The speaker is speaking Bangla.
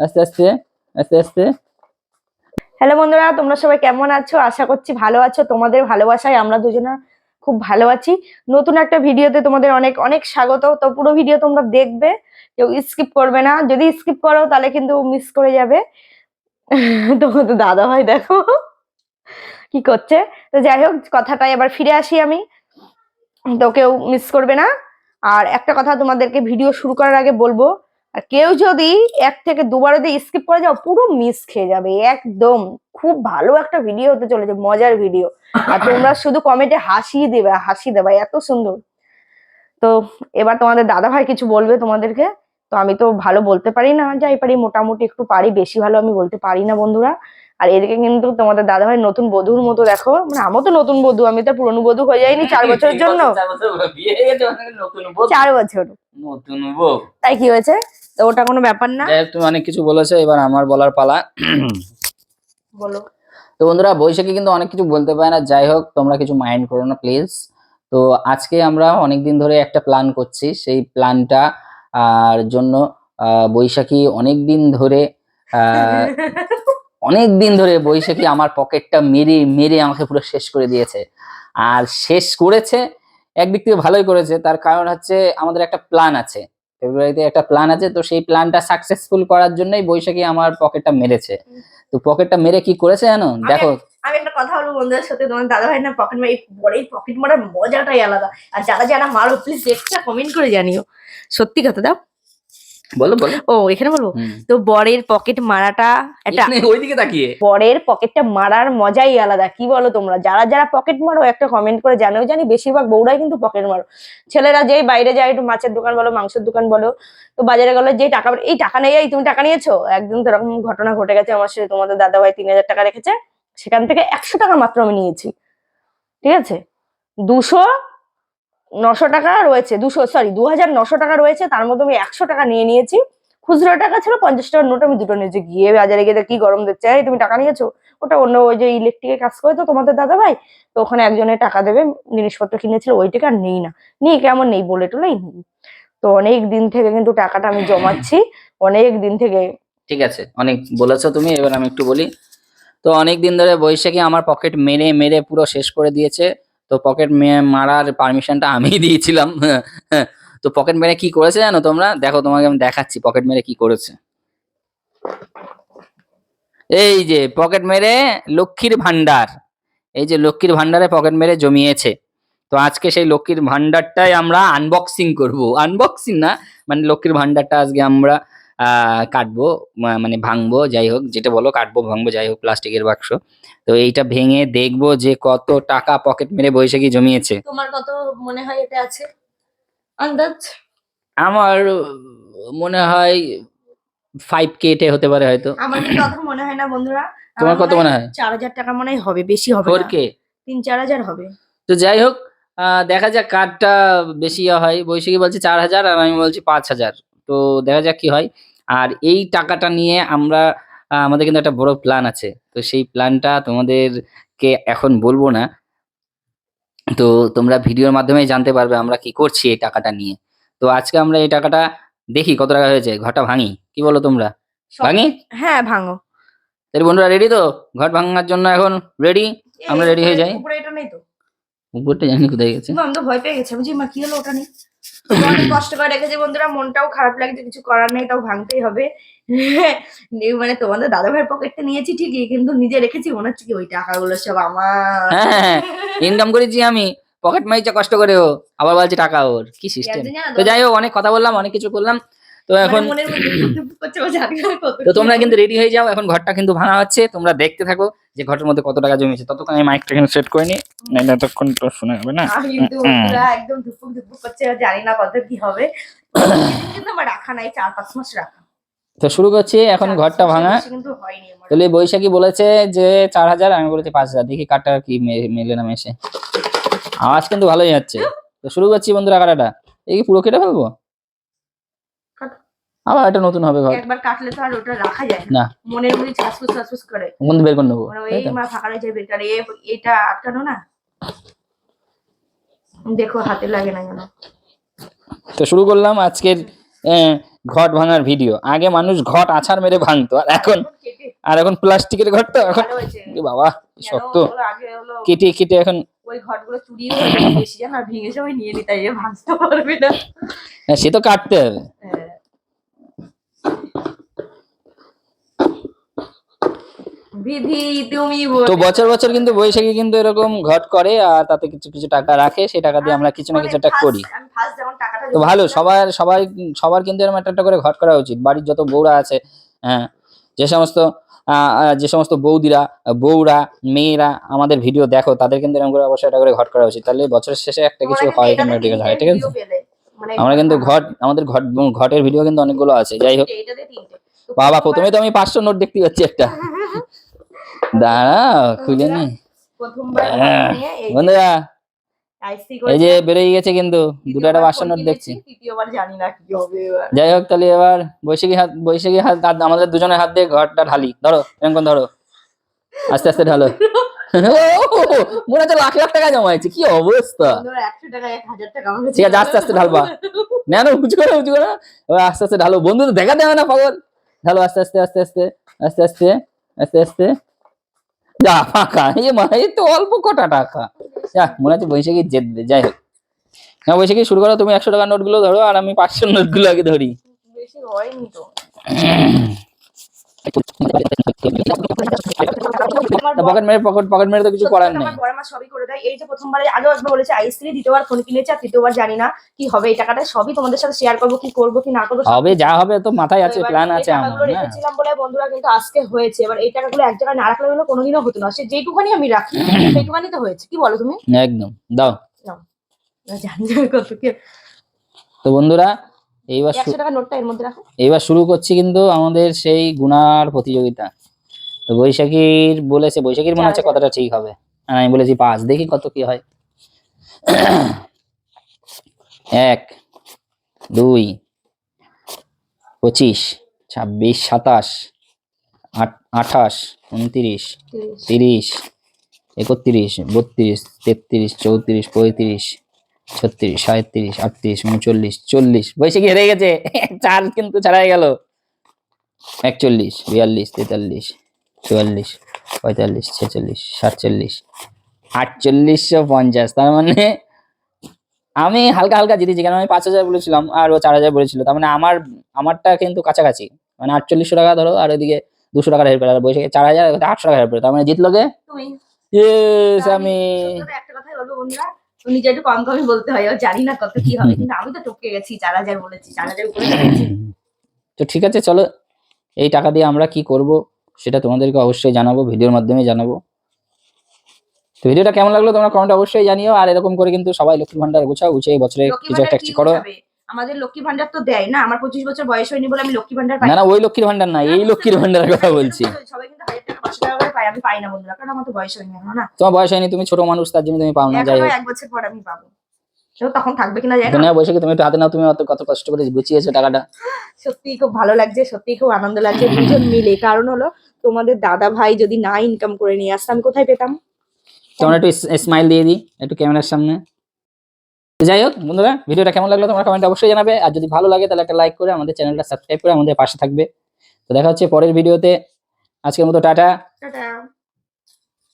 আস্তে আস্তে আস্তে আস্তে। হ্যালো বন্ধুরা, তোমরা সবাই কেমন আছো? আশা করছি ভালো আছো। তোমাদের ভালোবাসায় আমরা দুজনা খুব ভালো আছি। নতুন একটা ভিডিওতে তোমাদের অনেক অনেক স্বাগত। তো পুরো ভিডিও তোমরা দেখবে, কেউ স্কিপ করবে না। যদি স্কিপ করো, তাহলে কিন্তু মিস করে যাবে। তোমাদের দাদা ভাই, দেখো। কি করছে? তো যাই হোক কথাটাই আবার ফিরে আসি আমি। তো কেউ মিস করবে না। আর একটা কথা তোমাদেরকে ভিডিও শুরু করার আগে বলব আর কেউ যদি এক থেকে দুবার যদি স্কিপ করে যাও পুরো মিস খেয়ে যাবে। একদম। খুব ভালো একটা ভিডিও হতে চলেছে মজার ভিডিও আর তোমরা শুধু কমেন্টে হাসি দেবে হাসি দেবে এত সুন্দর। তো এবার তোমাদের দাদা ভাই কিছু বলবে তোমাদেরকে? তো আমি তো ভালো বলতে পারি না যাই পারি মোটামুটি একটু পারি বেশি ভালো আমি বলতে পারি না বন্ধুরা। আর এদিকে কিন্তু তোমাদের দাদা ভাই নতুন বধুর মতো দেখো। মানে আমার তো নতুন বধু আমি তো পুরনো বধু হয়ে যাইনি চার বছরের জন্য। চার বছর নতুন চার বছর। নতুন বউ। তাই কি হয়েছে? তো ওটা কোনো ব্যাপার না। তুমি অনেক কিছু বলেছ এবার আমার বলার পালা। বলো। তো বন্ধুরা বৈশাখী কিন্তু অনেক কিছু বলতে পারে না। যাই হোক তোমরা কিছু মাইন্ড করো না প্লিজ। তো আজকে আমরা অনেক দিন ধরে একটা প্ল্যান করছি। সেই প্ল্যানটা আর জন্য বৈশাখী অনেক দিন ধরে অনেক দিন ধরে বৈশাখী আমার পকেটটা মেরে মেরে আমাকে পুরো শেষ করে দিয়েছে। আর শেষ করেছে একদিক থেকে ভালোই করেছে। তার কারণ হচ্ছে আমাদের একটা প্ল্যান আছে। ফেব্রুয়ারিতে একটা প্ল্যান আছে তো সেই প্ল্যানটা সাকসেসফুল করার জন্যই বৈশাখী আমার পকেটটা মেরেছে। তো পকেটটা মেরে কি করেছে জানো? দেখো। আমি একটা কথা বলব বন্ধুদের সাথে তোমার দাদা ভাই না পকেট মারি বড় পকেট মারার মজাটাই আলাদা। আর যারা যারা মারো প্লিজ একটা কমেন্ট করে জানিও। সত্যি কথা দাও। বলো বলো। ও এখানে বলব? তো বরের পকেট মারাটা একটা ওইদিকে তাকিয়ে। বরের পকেটটা মারার মজাই আলাদা কি বলো তোমরা? যারা যারা পকেট মারো একটা কমেন্ট করে জানাও জানি বেশিরভাগ বউরাই কিন্তু পকেট মারো। ছেলেরা যেই বাইরে যায় একটু মাছের দোকান বলো মাংসের দোকান বলো তো বাজারে গেলে যেই টাকা এই টাকা নেই এই তুমি টাকা নিয়েছো? একদিন তো এরকম ঘটনা ঘটে গেছে আমার সাথে তোমাদের দাদা ভাই তিন হাজার টাকা রেখেছে সেখান থেকে একশো টাকা মাত্র আমি নিয়েছি। ঠিক আছে? দুশো নশো টাকা রয়েছে, দুশো সরি দু হাজার নশো টাকা রয়েছে, তার মধ্যে আমি একশো টাকা নিয়ে নিয়েছি। খুচরো টাকা ছিল পঞ্চাশ টাকার নোট, আমি দুটো নিয়েছি। গিয়ে বাজারে গিয়ে কি গরম দিচ্ছে, এই তুমি টাকা নিয়েছো? ওটা অন্য ওই যে ইলেকট্রিকের কাজ করে তো তোমাদের দাদা ভাই, তো ওখানে একজনের টাকা দেবে, জিনিসপত্র কিনেছিল ওই টাকা নেই না। নেই কেমন নেই বলে টোলাই নেই। তো অনেক দিন থেকে কিন্তু টাকাটা আমি জমাচ্ছি, অনেক দিন থেকে। ঠিক আছে, অনেক বলেছ তুমি, এবার আমি একটু বলি। তো অনেক দিন ধরে বৈশাখী আমার পকেট মেরে মেরে পুরো শেষ করে দিয়েছে। তো পকেট মারার পারমিশনটা আমিই দিয়েছিলাম। তো পকেট মেরে কি করেছে জানো তোমরা? দেখো তোমাকে আমি দেখাচ্ছি পকেট মেরে কি করেছে। এই যে পকেট মেরে লক্ষ্মীর ভান্ডার এই যে লক্ষ্মীর ভান্ডারে পকেট মেরে জমিয়েছে। তো আজকে সেই লক্ষ্মীর ভান্ডারটাই আমরা আনবক্সিং করব। আনবক্সিং না মানে লক্ষ্মীর ভান্ডারটা আজকে আমরা কাটবো মানে ভাঙবো যাই হোক যেটা বলো কাটবো ভাঙবো যাই হোক প্লাস্টিকের বাক্স। তো এইটা ভেঙে দেখব যে কত টাকা পকেট মেরে বৈশাখী জমিয়েছে। তোমার কত মনে হয় এটা আছে? আন্দাজ? আমার মনে হয় ফাইভ কে এটে হতে পারে হয়তো। আমার কিন্তু অত মনে হয় না বন্ধুরা। তোমার কত মনে হয় চার হাজার টাকা মনে হয় হবে বেশি হবে ফোর কে তিন চার হাজার হবে। তো যাই হোক আহ, দেখা যাক কার্ডটা বেশি হয়। বৈশাখী বলছে চার হাজার আর আমি বলছি পাঁচ হাজার। তো দেখা যাক কি হয়। আর এই টাকাটা নিয়ে আমরা আমাদের কিন্তু একটা বড় প্ল্যান আছে। তো সেই প্ল্যানটা তোমাদেরকে এখন বলব না। তো তোমরা ভিডিওর মাধ্যমেই জানতে পারবে আমরা কি করছি এই টাকাটা নিয়ে। তো আজকে আমরা এই টাকাটা দেখি কত টাকা হয়েছে। ঘরটা ভাঙি কি বলো তোমরা? ভাঙি? হ্যাঁ ভাঙো। তাহলে বন্ধুরা রেডি তো? ঘর ভাঙার জন্য এখন রেডি আমরা রেডি হয়ে যাই? উপরে এটা নেই তো। উপরটা জানি কোথায় গেছে। আমি তো ভয় পেয়ে গেছি। বুঝি মা কি হলো ওটা নেই অনেক কষ্ট করে রেখেছে বন্ধুরা। মনটাও খারাপ লাগছে কিছু করার নেই তাও ভাঙতেই হবে। মানে তোমাদের দাদা ভাইয়ের পকেটটা নিয়েছি ঠিকই কিন্তু নিজে রেখেছি মনে হচ্ছে কি ওই টাকাগুলো সব আমার। হ্যাঁ ইনকাম করেছি আমি। পকেট মাইছে কষ্ট করে ও আবার বলছে টাকা ওর। কি সিস্টেম তো যাই হোক অনেক কথা বললাম অনেক কিছু করলাম। তো মানে এখন তো তোমরা কিন্তু রেডি হয়ে যাও এখন ঘরটা কিন্তু ভাঙা হচ্ছে তোমরা দেখতে থাকো। যে ঘরের মধ্যে কত টাকা জমেছে ততক্ষণ আমি মাইকটা কিন্তু সেট করে নি নাহলে এতক্ষণ তো শোনা যাবে না? আমি কিন্তু। পুরা একদম ধুপুক ধুপুক করছে জানি না কত কি হবে। কিন্তু আমার রাখা নাই চার পাঁচ মাস রাখা। তো শুরু করছি এখন ঘরটা ভাঙা। তাহলে বৈশাখী বলেছে যে চার হাজার আমি বলেছি পাঁচ হাজার দেখি কাঠটা কি মেলে না মেশে। আওয়াজ কিন্তু ভালোই যাচ্ছে তো শুরু করছি বন্ধুরা কাটাটা। এই কি পুরো কেটে ফেলব? কাটো। আবার এটা নতুন হবে ঘর। একবার কাটলে তো আর ওটা রাখা যায় না। মনের মধ্যে ছাসফুস ছাসফুস করে। বন্ধু বের করে নেব। মানে এই মা ফাঁকা এটা আটকানো না? দেখো হাতে লাগে না যেন তো শুরু করলাম আজকের ঘট ভাঙার ভিডিও। আগে মানুষ ঘট আছাড় মেরে ভাঙতো আর এখন আর এখন প্লাস্টিকের ঘট তো এখন বাবা শক্ত। কেটে কেটে এখন ওই ঘরগুলো চুরি হয়ে বেশি জানা ভেঙে সবাই নিয়ে নিতে ভাঙতে পারবে না। হ্যাঁ, সে তো কাটতে হবে হ্যাঁ। বিধি তুমি তো বছর বছর কিন্তু বৈশাখী কিন্তু এরকম ঘট করে আর তাতে কিছু কিছু টাকা রাখে সেই টাকা দিয়ে আমরা কিছু না মানে কিছু একটা করি। তো ভালো সবার সবাই সবার কিন্তু এরকম একটা করে ঘট করা উচিত। বাড়ির যত বউরা আছে হ্যাঁ যে সমস্ত যে সমস্ত বৌদিরা বউরা মেয়েরা আমাদের ভিডিও দেখো তাদের কিন্তু এরকম করে অবশ্যই একটা করে ঘট করা উচিত। তাহলে বছরের শেষে একটা কিছু হয় কিন্তু ঠিক আছে হয় ঠিক আছে। মানে আমরা কিন্তু ঘট আমাদের ঘট ঘটের ভিডিও কিন্তু অনেকগুলো আছে। যাই হোক। বাবা প্রথমে তো আমি পাঁচশো নোট দেখতে পাচ্ছি একটা। দাঁড়া খুলে নি। প্রথমবার হ্যাঁ, এই যে বন্ধুরা এই যে করেছিলাম, বেরোয় গেছে কিন্তু দুটো একটা নোট দেখছি। যাই হোক তাহলে এবার বৈশাখী হাত বৈশাখী হাত আমাদের দুজনের হাত দিয়ে ঘরটা ঢালি। ধরো এরকম ধরো। আস্তে আস্তে ঢালো। মনে হচ্ছে লাখ লাখ টাকা জমাইছে কি অবস্থা? বন্ধুরা, 100 টাকায় 1000 টাকা আমার কাছে ঠিক আছে, আস্তে আস্তে ঢালবা। না না উঁচু করে উঁচু করে। এবার আস্তে আস্তে ঢালো। বন্ধু তো দেখাতে হবে না পাগল। ঢালো আস্তে আস্তে আস্তে আস্তে আস্তে আস্তে আস্তে আস্তে। যা ফাঁকা। এই মা এই তো অল্প কটা টাকা। যা মনে হচ্ছে বৈশাখী জেতবে যাই হোক। হ্যাঁ বৈশাখী শুরু করো তুমি একশো টাকার নোটগুলো ধরো আর আমি পাঁচশো নোটগুলো আগে ধরি। বেশি হয়নি তো। পকেট মেরে পকেট পকেট মেরে তো কিছু করার নেই। আমার মা সবই করে দেয়। এই যে প্রথমবারে আগেও একবার বলেছে আইসক্রি দ্বিতীয়বার ফোন কিনেছে আর তৃতীয়বার জানি না কি হবে। এই টাকাটা সবই তোমাদের সাথে শেয়ার করব কি করব কি না করব হবে যা হবে তো মাথায় আছে প্ল্যান আছে আমার রেখেছিলাম বলে বন্ধুরা কিন্তু আজকে হয়েছে। এবার এই টাকাগুলো এক জায়গায় না রাখলে হলো কোনোদিনও হতো না। সে যেটুখানি আমি রাখি সেইটুখানি তো হয়েছে। কি বলো তুমি? একদম দাও। জানি কত কি তো বন্ধুরা এইবার একশো টাকা নোটটা এর মধ্যে রাখো। এইবার শুরু করছি কিন্তু আমাদের সেই গুনার প্রতিযোগিতা। তো বৈশাখীর বলেছে বৈশাখীর মনে হচ্ছে কথাটা ঠিক হবে। আর আমি বলেছি পাঁচ দেখি কত কি হয়। এক দুই পঁচিশ ছাব্বিশ সাতাশ আঠাশ উনত্রিশ তিরিশ। তিরিশ একত্রিশ বত্রিশ তেত্রিশ চৌত্রিশ পঁয়ত্রিশ ছত্রিশ সাঁত্রিশ আটত্রিশ উনচল্লিশ চল্লিশ। বৈশাখী হেরে গেছে। চার কিন্তু ছাড়াই গেল। একচল্লিশ বিয়াল্লিশ তেতাল্লিশ চুয়াল্লিশ পঁয়তাল্লিশ ছেচল্লিশ সাতচল্লিশ আটচল্লিশশো পঞ্চাশ। তার মানে আমি হালকা হালকা জিতেছি। কারণ আমি পাঁচ হাজার বলেছিলাম আর ও চার হাজার বলেছিল। তার মানে আমার আমারটা কিন্তু কাছাকাছি। মানে আটচল্লিশশো টাকা ধরো আর ওইদিকে দুশো টাকার হেল্প আর বৈশাখী চার হাজার আটশো টাকা হেল্প তার মানে জিতলো কে? ইয়েস আমি একটা কথাই বলব বন্ধুরা। নিজে একটু কম কমই বলতে হয় জানি না কত কি হবে কিন্তু আমি তো টপকে গেছি চার হাজার বলেছি চার হাজার উপরে তো ঠিক আছে চলো। এই টাকা দিয়ে আমরা কি করব সেটা তোমাদেরকে অবশ্যই জানাব ভিডিওর মাধ্যমে জানাব। তো ভিডিওটা কেমন লাগল তোমরা কমেন্ট অবশ্যই জানিও আর এরকম করে কিন্তু সবাই লক্ষ্মী ভান্ডার গোছাও গুছিয়ে এই বছরে কিছু একটা করো। আমাদের লক্ষ্মী ভান্ডার তো দেয় না আমার পঁচিশ বছর বয়স হয়নি বলে আমি লক্ষ্মী ভান্ডার না না ওই লক্ষ্মীর ভান্ডার না এই লক্ষ্মীর ভান্ডারের কথা বলছি সবাই কিন্তু হাজার টাকা পাঁচশো টাকা করে পাই আমি পাই না বন্ধুরা কারণ আমার তো বয়স হয়নি এখনও না। তোমার বয়স হয়নি তুমি ছোট মানুষ তার জন্য তুমি পাও না যাই হোক। এক বছর পর আমি পাবো। তখন থাকবে কিনা জানি না। বসে তুমি একটু হাতে নাও তুমি অত কত কষ্ট করে গুছিয়েছো টাকাটা? সত্যি খুব ভালো লাগছে সত্যি খুব আনন্দ লাগছে দুজন মিলে। কারণ হলো তোমাদের দাদা ভাই যদি না ইনকাম করে নিয়ে আসতো আমি কোথায় পেতাম? তোমরা একটু স্মাইল দিয়ে দিই একটু ক্যামেরার সামনে। তো যাই হোক বন্ধুরা ভিডিওটা কেমন লাগল তোমরা কমেন্ট অবশ্যই জানাবে। আর যদি ভালো লাগে তাহলে একটা লাইক করে আমাদের চ্যানেলটা সাবস্ক্রাইব করে আমাদের পাশে থাকবে। তো দেখা হচ্ছে পরের ভিডিওতে আজকের মতো টাটা। টাটা।